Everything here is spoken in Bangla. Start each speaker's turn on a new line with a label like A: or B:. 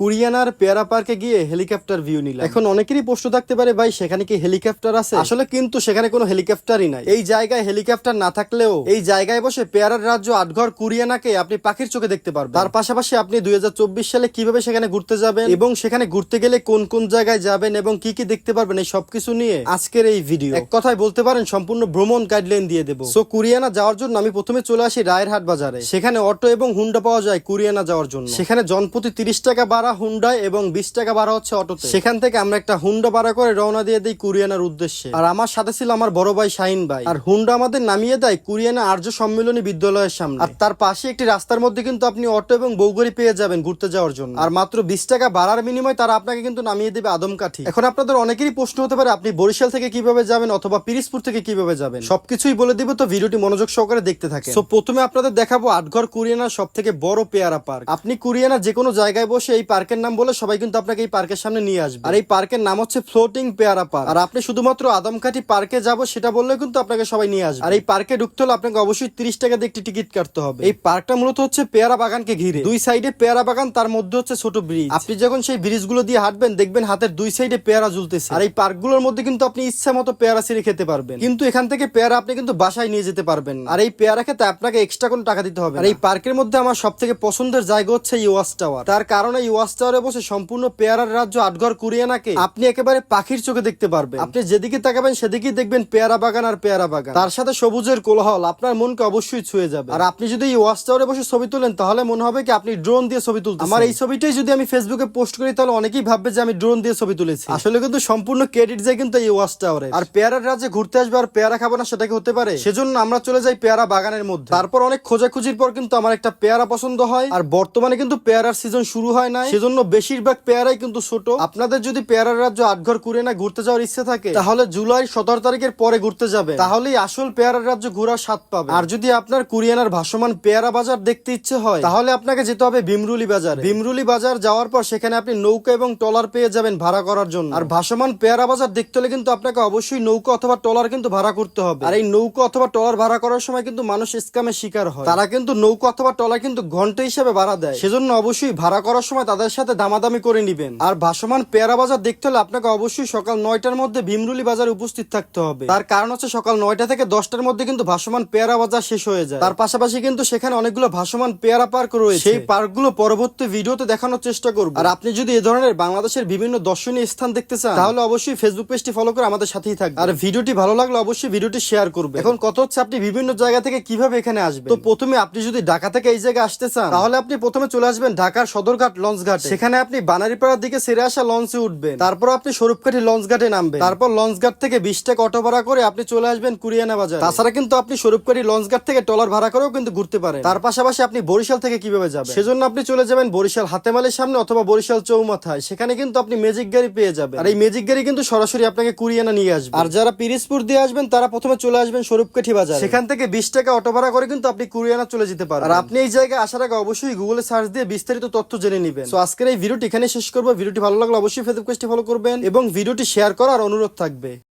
A: কুরিয়ানার পেয়ারা পার্কে গিয়ে হেলিকপ্টার ভিউ নিলাম। এখন অনেকেরই প্রশ্ন থাকতে পারে ভাই সেখানে কি হেলিকপ্টার আছে? আসলে কিন্তু সেখানে কোনো হেলিকপ্টারই নাই। এই জায়গায় হেলিকপ্টার না থাকলেও এই জায়গায় বসে পেয়ারার রাজ্য আটঘর কুরিয়ানাকে আপনি পাখির চোখে দেখতে পারবেন। তার পাশাপাশি আপনি দুই হাজার চব্বিশ সালে কীভাবে সেখানে ঘুরতে যাবেন এবং সেখানে ঘুরতে গেলে কোন কোন জায়গায় যাবেন এবং কি কি দেখতে পারবেন এই সবকিছু নিয়ে আজকের এই ভিডিও। এক কথায় বলতে পারেন সম্পূর্ণ ভ্রমণ গাইডলাইন দিয়ে দেবো। সো কুরিয়ানা যাওয়ার জন্য আমি প্রথমে চলে আসি রায়েরহাট বাজারে। সেখানে অটো এবং হুন্ডা পাওয়া যায় কুরিয়ানা যাওয়ার জন্য। সেখানে জনপ্রতি তিরিশ টাকা ভাড়া হুন্ডায় এবং বিশ টাকা ভাড়া হচ্ছে অটোতে। সেখান থেকে আমরা একটা হুন্ডা ভাড়া করে রওনা দিয়ে দিই কুরিয়ানার উদ্দেশ্যে। আর আমার সাথে ছিল আমার বড় ভাই শাহিন ভাই। আর হুন্ডা আমাদের নামিয়ে দেয় কুরিয়ানা আর্য সম্মিলনী বিদ্যালয়ের সামনে। আর তার পাশে একটি রাস্তার মধ্যে কিন্তু আপনি অটো এবং বৌগরি পেয়ে যাবেন ঘুরতে যাওয়ার জন্য। আর মাত্র বিশ টাকা ভাড়ার বিনিময়ে তারা আপনাকে কিন্তু নামিয়ে দেবে আদমকাঠি এখন আপনাদের অনেকেরই প্রশ্ন হতে পারে, আপনি বরিশাল থেকে কীভাবে যাবেন অথবা পিরিসপুর থেকে কীভাবে যাবেন? সবকিছুই বলে দিব তো ভিডিওটি মনোযোগ সহকারে দেখতে থাকে তো প্রথমে আপনাদের দেখাবো আটঘর কুরিয়ানার সব থেকে বড় পেয়ারা পার্ক। আপনি কুরিয়ানার যে কোনো জায়গায় বসে এই পার্কের নাম বলে সবাই কিন্তু আপনাকে এই পার্কের সামনে নিয়ে আসবে। আর এই পার্কের নাম হচ্ছে ফ্লোটিং পেয়ারা পার্ক। আর আপনি শুধুমাত্র আদমকাঠি পার্কে যাব সেটা বললে কিন্তু আপনাকে সবাই নিয়ে আসবে। আর এই পার্কে ঢুকতে হলে আপনাকে অবশ্যই তিরিশ টাকা দিয়ে একটি টিকিট কাটতে হবে। এই পার্কটা মূলত হচ্ছে পেয়ারা বাগানকে ঘিরে। দুই সাইডে পেয়ারা বাগান, তার মধ্যে হচ্ছে ছোট ব্রিজ আপনি যখন সেই ব্রিজগুলো দিয়ে হাঁটবেন, দেখবেন হাতের দুই সাইডে পেয়ারা ঝুলতেছে। আর এই পার্কগুলোর মধ্যে কিন্তু আপনি ইচ্ছা মতো পেয়ারা ছিঁড়ে খেতে পারবেন। কিন্তু এখান থেকে পেয়ারা আপনি কিন্তু বাসায় নিয়ে যেতে পারবেন আর এই পেয়ারা খেতে আপনাকে এক্সট্রা কোনো টাকা দিতে হবে আর এই পার্কের মধ্যে আমার সব থেকে পছন্দের জায়গা হচ্ছে ইউয়াস টাওয়ার। তার কারণে ইউয়াস টাওয়ারে বসে সম্পূর্ণ পেয়ারার রাজ্য আটঘর কুরিয়ানাকে আপনি একেবারে পাখির চোখে দেখতে পারবেন। আপনি যেদিকে তাকাবেন, সেদিকেই দেখবেন পেয়ারা বাগান আর পেয়ারা বাগান। তার সাথে সবুজের কোলাহল আপনার মনকে অবশ্যই ছুঁয়ে যাবে। আর আপনি যদি এই ওয়াচ টাওয়ারে বসে ছবি তুলেন, তাহলে মনে হবে কি আপনি ড্রোন দিয়ে ছবি তুলতে আমার এই ছবিটাই যদি আমি ফেসবুকে পোস্ট করি, তাহলে অনেকেই ভাববে যে আমি ড্রোন দিয়ে ছবি তুলেছি। আসলে কিন্তু সম্পূর্ণ ক্রেডিট যায় কিন্তু এই ওয়াচ টাওয়ারে আর পেয়ারার রাজ্যে ঘুরতে আসবে আর পেয়ারা খাব না, সেটা কি হতে পারে? সেজন্য আমরা চলে যাই পেয়ারা বাগানের মধ্যে। তারপর অনেক খোঁজাখুঁজির পর কিন্তু আমার একটা পেয়ারা পছন্দ হয়। আর বর্তমানে কিন্তু পেয়ারার সিজন শুরু হয় না সেজন্য বেশিরভাগ পেয়ারাই কিন্তু ছোট। আপনাদের যদি পেয়ারার রাজ্য আটঘর ঘুরে না ঘুরতে যাওয়ার ইচ্ছে থাকে, তাহলে জুলাই সতেরো তারিখের পরে ঘুরতে যাবে। তাহলেই আসল পেয়ারার রাজ্য ঘোরার স্বাদ পাবে। আর যদি আপনার কুরিয়ানার ভাসমান পেয়ারা বাজার দেখতে ইচ্ছে হয়, তাহলে আপনাকে যেতে হবে ভীমরুলি বাজার। ভীমরুলি বাজার যাওয়ার পর সেখানে আপনি নৌকা এবং টলার পেয়ে যাবেন ভাড়া করার জন্য। আর ভাসমান পেয়ারা বাজার দেখতে হলে কিন্তু আপনাকে অবশ্যই নৌকা অথবা টলার কিন্তু ভাড়া করতে হবে। আর এই নৌকা অথবা টলার ভাড়া করার সময় কিন্তু মানুষ স্কামের শিকার হয়। তারা কিন্তু নৌকা অথবা টলার কিন্তু ঘণ্টা হিসেবে ভাড়া দেয়। সেজন্য অবশ্যই ভাড়া করার সময় তাদের সাথে দামাদামি করে নিবেন। আর ভাসমান পেয়ারা বাজার দেখতে হলে আপনাকে অবশ্যই সকাল নয়টার মধ্যে ভীমরুলি বাজারে উপস্থিত থাকতে হবে। তার কারণ হচ্ছে সকাল নয়টা থেকে দশটার মধ্যে কিন্তু ভাসমান পেয়ারা বাজার শেষ হয়ে যায়। তার পাশাপাশি কিন্তু সেখানে অনেকগুলো ভাসমান পেয়ারা পার্ক রয়েছে। সেই পার্কগুলো পরবর্তী ভিডিওতে দেখানোর চেষ্টা করব। আর আপনি যদি এ ধরনের বাংলাদেশের বিভিন্ন দর্শনীয় স্থান দেখতে চান, তাহলে অবশ্যই ফেসবুক পেজটি ফলো করে আমাদের সাথেই থাকবে আর ভিডিওটি ভালো লাগলে অবশ্যই ভিডিওটি শেয়ার করবে এখন কত হচ্ছে আপনি বিভিন্ন জায়গা থেকে কীভাবে এখানে আসবেন? তো প্রথমে আপনি যদি ঢাকা থেকে এই জায়গায় আসতে চান, তাহলে আপনি প্রথমে চলে আসবেন ঢাকার সদরঘাট লঞ্চ ঘাট। সেখানে আপনি বানারীপাড়ার দিকে সেরে আসা লঞ্চে উঠবেন। তারপর আপনি স্বরূপকাঠি লঞ্চ ঘাটে নামবেন। তারপর লঞ্চ ঘাট থেকে বিশ টাকা অটো ভাড়া করে আপনি চলে আসবেন কুরিয়ানা বাজার। তাছাড়া কিন্তু আপনি স্বরূপকাঠি লঞ্চ ঘাট থেকে টলার ভাড়া করেও কিন্তু ঘুরতে পারেন। তার পাশাপাশি আপনি বরিশাল থেকে কীভাবে যাবেন? সেজন্য আপনি চলে যাবেন বরিশাল হাতেমালির সামনে অথবা বরিশাল চৌমাথায়। সেখানে কিন্তু আপনি ম্যাজিক গাড়ি পেয়ে যাবেন। আর এই ম্যাজিক গাড়ি কিন্তু সরাসরি আপনাকে কুরিয়ানা নিয়ে আসবে। আর যারা পিরিসপুর দিয়ে আসবেন, তারা প্রথমে চলে আসবেন স্বরূপকাঠি বাজার। সেখান থেকে বিশ টাকা অটো ভাড়া করে কিন্তু আপনি কুরিয়ানা চলে যেতে পারেন আর আপনি এই জায়গায় আসার আগে অবশ্যই গুগলে সার্চ দিয়ে বিস্তারিত তথ্য জেনে নেবেন। আজকের এই ভিডিওটি এখানে শেষ করব। ভিডিওটি ভালো লাগলে অবশ্যই ফেসবুক পেজটি ফলো করবেন এবং ভিডিওটি শেয়ার করার অনুরোধ থাকবে।